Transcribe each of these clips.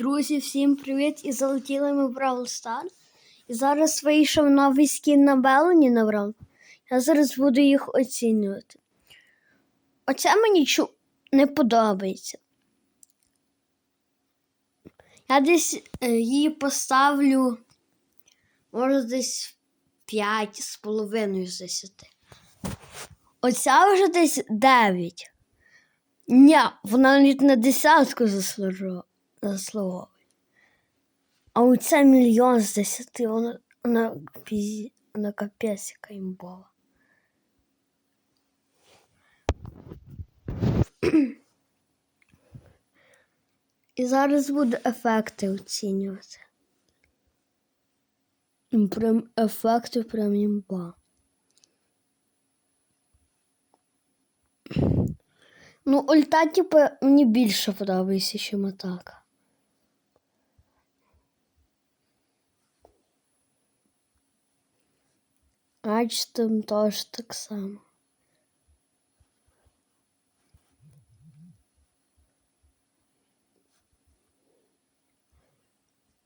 Друзі, всім привіт! І залетіли ми в Brawl Stars. І зараз вийшов новий скін на Белоні на Brawl. Я зараз буду їх оцінювати. Оце мені чу... не подобається. Я десь е, її поставлю, може, десь 5 з половиною з 10. Оця вже десь 9. Ні, вона навіть на десятку заслужу- заслуговує. А оце мільйон з десяти, вона, вона, вона капець яка імбова. І зараз буду ефекти оцінювати. Прям ефекти прям імба. Ну, ульта, типу, мені більше подобається, ніж атака. Ач там теж так само.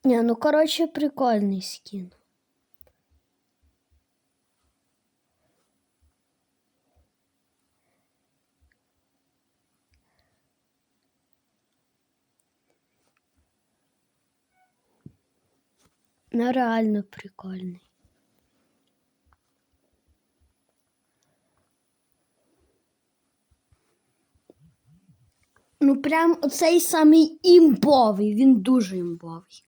Ні, ну коротше, прикольний скін. Ну, реально прикольний. Ну, прям оцей самий імбовий, він дуже імбовий.